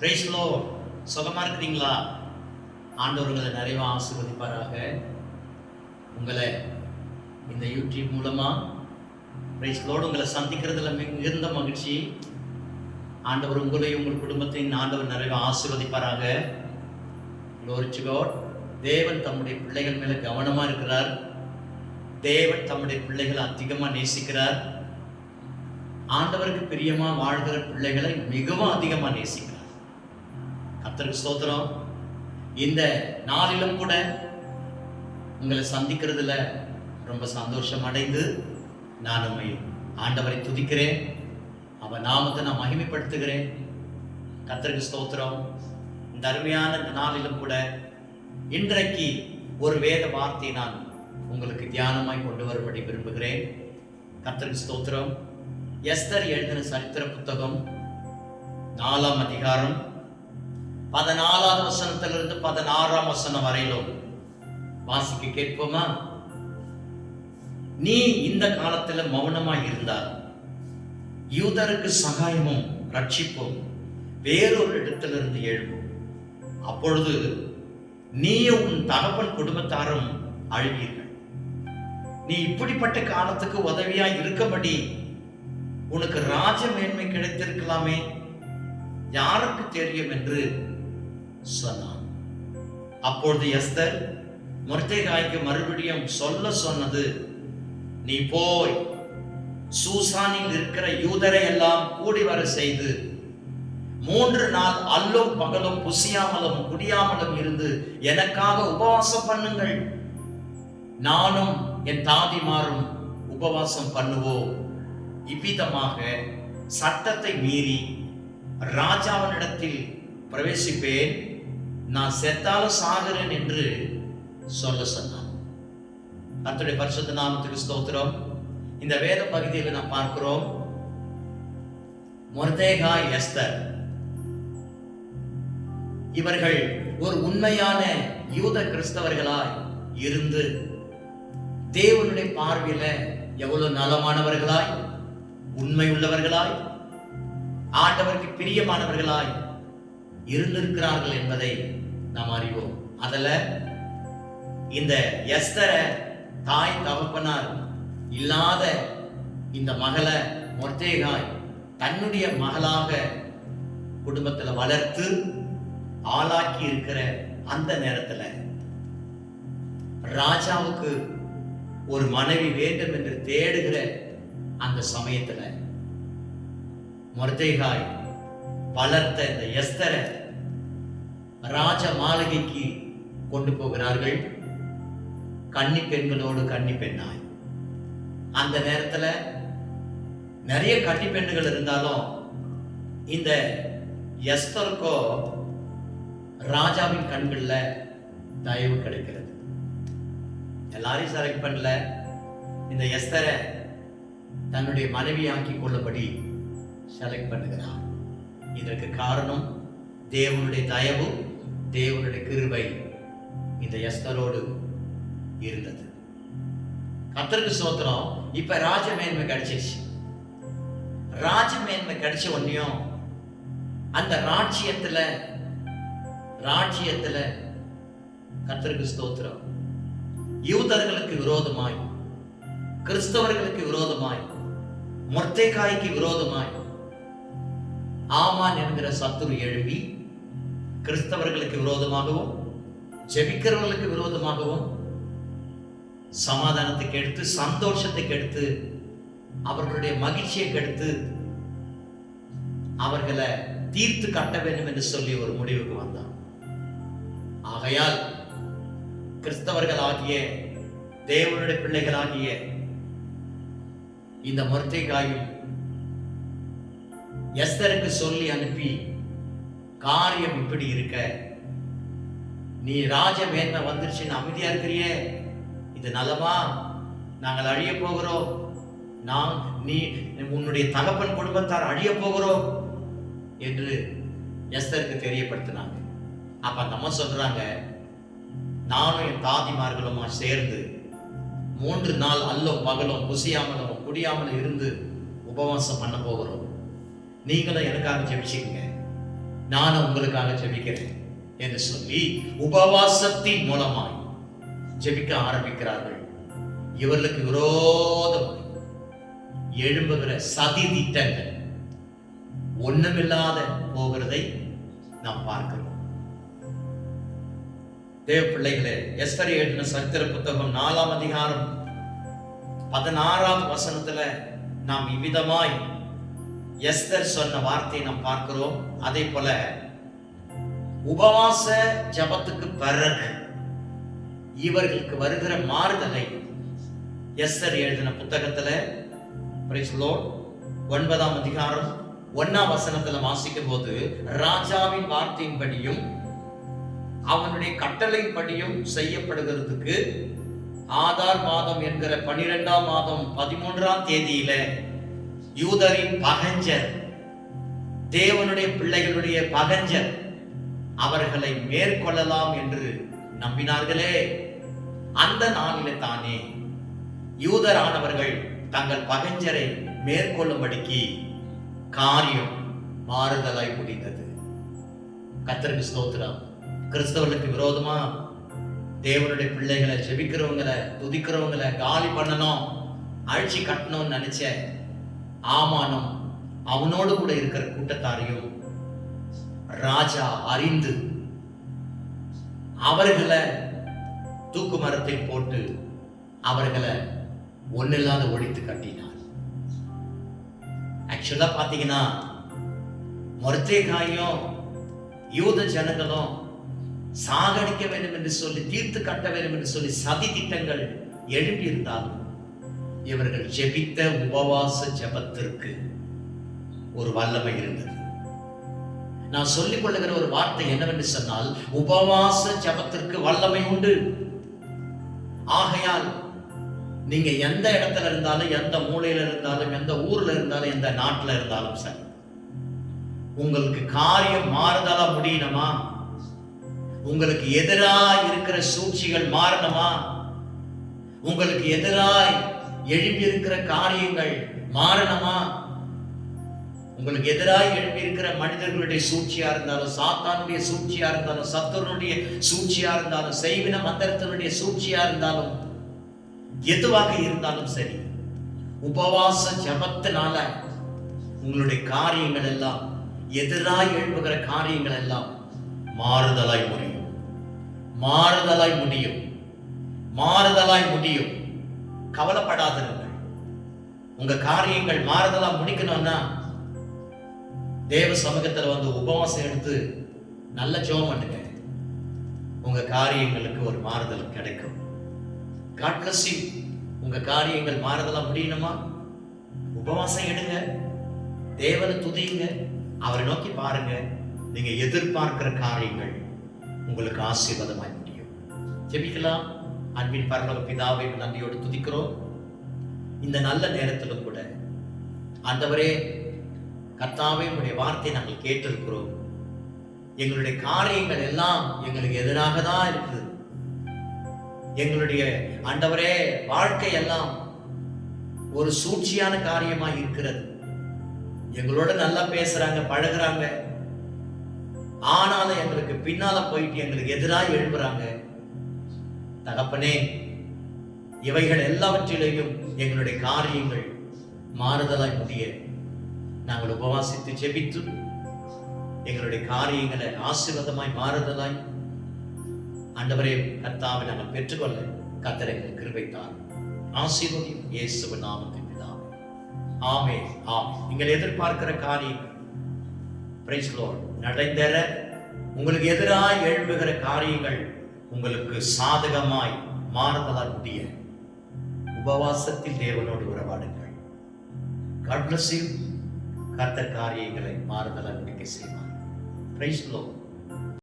பிரைஸ்லோ சுகமாக இருக்கிறீங்களா? ஆண்டவர்களை உங்களை ஆசீர்வதிப்பாராக. உங்களை இந்த யூடியூப் மூலமாக பிரைஸ்லோடு உங்களை சந்திக்கிறதுல மிகுந்த மகிழ்ச்சி. ஆண்டவர் உங்களையும் உங்கள் குடும்பத்தையும் ஆண்டவர் நிறைவா ஆசீர்வதிப்பாராக. லோரிச்சு கோட் தேவன் தம்முடைய பிள்ளைகள் மேலே கவனமாக இருக்கிறார். தேவன் தம்முடைய பிள்ளைகளை அதிகமாக நேசிக்கிறார். ஆண்டவருக்கு பிரியமாக வாழ்கிற பிள்ளைகளை மிகவும் அதிகமாக நேசிக்கிறார். கர்த்தருக்கு ஸ்தோத்திரம். இந்த நாளிலும் கூட உங்களை சந்திக்கிறதுல ரொம்ப சந்தோஷம் அடைந்து நான் உண்மை ஆண்டவரை துதிக்கிறேன். அவன் நாமத்தை நான் மகிமைப்படுத்துகிறேன். கர்த்தருக்கு ஸ்தோத்திரம். இந்த அருமையான இந்த நாளிலும் கூட இன்றைக்கு ஒரு வேத வார்த்தையை நான் உங்களுக்கு தியானமாய் கொண்டு வரும்படி விரும்புகிறேன். கர்த்தருக்கு ஸ்தோத்திரம். எஸ்தர் எழுதின சரித்திர புத்தகம் நாலாம் அதிகாரம் பதினாலாவது வசனத்திலிருந்து பதினாறாம் வசனம் வரையிலும் வாசிக்க கேட்போமா? நீ இந்த காலத்துல மௌனமா இருந்தால் யூதருக்கு சகாயமும் ரட்சிப்பும் வேறொரு இடத்திலிருந்து எழுவோம் அப்பொழுது நீயும் உன் தகப்பன் குடும்பத்தாரும் அழுவீர்கள். நீ இப்படிப்பட்ட காலத்துக்கு உதவியா இருக்கபடி உனக்கு ராஜ மேன்மை கிடைத்திருக்கலாமே? யாருக்கு தெரியும் என்று சொன்னான். அப்பொழுது எஸ்தர் மொர்தேகாய்க்கு மறுபடியும் சொல்ல சொன்னது நீ போய் சூசானில் இருக்கிற யூதரை எல்லாம் கூடி வர செய்து மூன்று நாள் அல்லும் பகலும் புசியாமலும் குடியாமலும் இருந்து எனக்காக உபவாசம் பண்ணுங்கள். நானும் என் தாதிமாரும் உபவாசம் பண்ணுவோம். இவ்விதமாக சட்டத்தை மீறி ராஜாவினிடத்தில் பிரவேசிப்பேன். நான் செத்தாலும் சாகிறேன் என்று சொல்ல சொன்னான் கர்த்தருடைய பரிசுத்த நாமத்துக்கு ஸ்தோத்திரம். இந்த வேத பகுதியில் நாம் பார்க்கிறோம் மொர்தேகா எஸ்தர். இவர்கள் ஒரு உண்மையான யூத கிறிஸ்தவர்களாய் இருந்து தேவனுடைய பார்வையில எவ்வளவு நலமானவர்களாய் உண்மை உள்ளவர்களாய் ஆண்டவருக்கு பிரியமானவர்களாய் இருந்திருக்கிறார்கள் என்பதை நாம் அறிவோம். அதுல இந்த எஸ்தரை தாய் தகப்பனார் இல்லாத இந்த மகளை மொர்த்தேகாய் தன்னுடைய மகளாக குடும்பத்துல வளர்த்து ஆளாக்கி இருக்கிற அந்த நேரத்துல ராஜாவுக்கு ஒரு மனைவி வேண்டும் என்று தேடுகிற அந்த சமயத்துல மொர்த்தேகாய் வளர்த்த இந்த எஸ்தரை ராஜ மாளிகைக்கு கொண்டு போகிறார்கள். கன்னி பெண்களோடு கன்னி பெண்ணாய். அந்த நேரத்தில் நிறைய கன்னி பெண்கள் இருந்தாலும் இந்த எஸ்தருக்கோ ராஜாவின் கண்களில் தயவு கிடைக்கிறது. எல்லாரையும் செலக்ட் பண்ணல. இந்த எஸ்தரை தன்னுடைய மனைவியாக்கி கொள்ளபடி செலக்ட் பண்ணுகிறார். இதற்கு காரணம் தேவனுடைய தயவு தேவனுடைய கிருபை. இந்த எஸ்தரோடு இருந்தது. கத்தருக்கு சோத்திரம் இப்ப ராஜமேன்மை கிடைச்சிருச்சு. ராஜமேன்மை கிடைச்ச உடனேயும் அந்த ராட்சியத்துல ராட்சியத்துல கத்தருக்கு ஸ்தோத்திரம். யூதர்களுக்கு விரோதமாய் கிறிஸ்தவர்களுக்கு விரோதமாய் மொர்த்தேக்காய்க்கு விரோதமாய் ஆமான் என்கிற சத்துரு எழுப்பி கிறிஸ்தவர்களுக்கு விரோதமாகவும் ஜெபிக்கிறவர்களுக்கு விரோதமாகவும் சமாதானத்தை கெடுத்து சந்தோஷத்தை கெடுத்து அவர்களுடைய மகிழ்ச்சியை கெடுத்து அவர்களை தீர்த்து கட்ட வேண்டும் என்று சொல்லி ஒரு முடிவுக்கு வந்தான். ஆகையால் கிறிஸ்தவர்கள் ஆகிய தேவனுடைய பிள்ளைகளாகிய இந்த மொர்த்தைகாயும் எஸ்தருக்கு சொல்லி அனுப்பி காரியம் இப்படி இருக்க? நீ ராஜ மேன்மை வந்துருச்சுன்னு அமைதியா இருக்கிறியே? இது நல்லவா நாங்கள் அழிய போகிறோம். நான் நீ உன்னுடைய தகப்பன் குடும்பத்தார் அழிய போகிறோம். என்று எஸ்தருக்கு தெரியப்படுத்தினாங்க. அப்ப அந்த அம்மா சொல்றாங்க நானும் என் தாதிமார்களுமா சேர்ந்து மூன்று நாள் அல்லும் பகலும் புசியாமலும் குடியாமலும் இருந்து உபவாசம் பண்ண போகிறோம். நீங்களும் எனக்காக ஜெபிச்சுக்கங்க. நானும் உங்களுக்காக ஜெபிக்கிறேன் என்று சொல்லி உபவாசத்தின் மூலமாய் ஜெபிக்க ஆரம்பிக்கிறார்கள். இவர்களுக்கு விரோதம். எழும்புகிற சதி திட்டங்கள். ஒண்ணுமில்லாத போகிறதை நாம் பார்க்கிறோம். தேவ பிள்ளைகளே எஸ்தர் எழுதின சரித்திர புத்தகம் நாலாம் அதிகாரம் பதினாறாம் வசனத்துல நாம் இவ்விதமாய் எஸ்தர் சொன்ன வார்த்தையை நாம் பார்க்கிறோம். அதே போல உபவாச ஜபத்துக்கு பிறகு இவர்களுக்கு வருகிற மாறுதலை எஸ்தர் எழுதின புத்தகத்துல ஒன்பதாம் அதிகாரம் ஒன்னாம் வசனத்துல வாசிக்கும் போது ராஜாவின் வார்த்தையின்படியும் அவனுடைய கட்டளைப்படியும் செய்யப்படுகிறதுக்கு ஆதார் மாதம் என்கிற பனிரெண்டாம் மாதம் பதிமூன்றாம் தேதியில யூதரின் பகஞ்சர் தேவனுடைய பிள்ளைகளுடைய பகஞ்சர் அவர்களை மேற்கொள்ளலாம் என்று நம்பினார்களே. அந்த நாளிலே தானே யூதரானவர்கள் தங்கள் பகஞ்சரை மேற்கொள்ளும்படிக்கு காரியம் மாறுதலாய் முடிந்தது. கத்தருக்கு ஸ்தோத்திரம். கிறிஸ்தவர்களுக்கு விரோதமா? தேவனுடைய பிள்ளைகளை ஜெபிக்கிறவங்களை துதிக்கிறவங்களை காலி பண்ணணும் அழிச்சு கட்டணும்னு நினைச்சேன். ஆமானம் அவனோடு கூட இருக்கிற கூட்டத்தாரையும் ராஜா அறிந்து அவர்களை தூக்கு மரத்தை போட்டு அவர்களை ஒன்னில்லாத ஒழித்து கட்டினார். ஆக்சுவலா பாத்தீங்கன்னா மொர்த்தேகாயும் யூத ஜனங்களும் சாகடிக்க வேண்டும் என்று சொல்லி தீர்த்து கட்ட வேண்டும் என்று சொல்லி சதி திட்டங்கள் எழுப்பியிருந்தாலும் இவர்கள் ஜெபித்த உபவாச ஜெபத்திற்கு ஒரு வல்லமை இருந்தது. நான் சொல்லிக் கொள்ளுகிற ஒரு வார்த்தை என்னவென்று சொன்னால் உபவாச ஜெபத்திற்கு வல்லமை உண்டு. ஆகையால் நீங்க எந்த இடத்துல இருந்தாலும் எந்த மூலையில இருந்தாலும் எந்த ஊர்ல இருந்தாலும் எந்த நாட்டுல இருந்தாலும் சரி உங்களுக்கு காரியம் மாறுதலா முடியணுமா? உங்களுக்கு எதிராக இருக்கிற சூழ்ச்சிகள் மாறணுமா? உங்களுக்கு எதிராய் எழுப்பியிருக்கிற காரியங்கள் மாறணுமா உங்களுக்கு எதிராக எழுப்பியிருக்கிற மனிதர்களுடைய சூழ்ச்சியா இருந்தாலும் சாத்தானுடைய சூழ்ச்சியா இருந்தாலும் சத்துருடைய சூழ்ச்சியா இருந்தாலும் செய்வின மந்திரத்தினுடைய சூழ்ச்சியா இருந்தாலும் எதுவாக இருந்தாலும் சரி உபவாச ஜபத்தினால உங்களுடைய காரியங்கள் எல்லாம் எதிராக எழுப்புகிற காரியங்கள் எல்லாம் மாறுதலாய் முடியும். மாறுதலாய் முடியும். மாறுதலாய் முடியும். கவலைப்படாதிருங்கள். உங்க காரியங்கள் மாறுதலா முடிக்கணும்னா தேவ சமூகத்துல வந்து உபவாசம் எடுத்து நல்ல ஜோம் பண்ணுங்க. உங்க காரியங்களுக்கு ஒரு மாறுதல் கிடைக்கும். காட்லசி உங்க காரியங்கள் மாறுதலா முடியணுமா? உபவாசம் எடுங்க. தேவனை துதியுங்க. அவரை நோக்கி பாருங்க. நீங்க எதிர்பார்க்கிற காரியங்கள் உங்களுக்கு ஆசீர்வாதமாய் முடியும். ஜெபிக்கலாம். அன்பின் பரலோக பிதாவை நன்றியோடு துதிக்கிறோம். இந்த நல்ல நேரத்தில் கூட ஆண்டவரே கர்த்தாவே உடைய வார்த்தையை நாங்கள் கேட்டிருக்கிறோம். எங்களுடைய காரியங்கள் எல்லாம் எங்களுக்கு எதிராக தான் இருக்குது. எங்களுடைய ஆண்டவரே வாழ்க்கை எல்லாம் ஒரு சூழ்ச்சியான காரியமா இருக்கிறது. எங்களோட நல்லா பேசுறாங்க பழகுறாங்க. ஆனாலும் எங்களுக்கு பின்னால போயிட்டு எங்களுக்கு எதிராக எழுப்புறாங்க தகப்பனே இவைகள் எல்லாவற்றிலேயும் எங்களுடைய காரியங்கள் மாறுதலாய் முடிய நாங்கள் உபவாசித்து ஜெபித்து எங்களுடைய காரியங்களை ஆசீர்வாதமாய் மாறுதலாய் ஆண்டவரே கர்த்தாவை நாங்கள் பெற்றுக்கொள்ள கத்தரை எங்கள் கிருபைத்தார் ஆசீர்வதியும் இயேசுவ நாமத்தின் பிதாவே. ஆமே ஆம். நீங்கள் எதிர்பார்க்கிற காரியம் பிரைஸ் லோர்ட் நடைந்தர உங்களுக்கு எதிராக எழும்புகிற காரியங்கள் உங்களுக்கு சாதகமாய் மாறுதலால் முடிய உபவாசத்தில் தேவனோடு உறவாடுங்கள். God bless காரியங்களை மாறுதலால் முடிக்க செய்வார். Price lord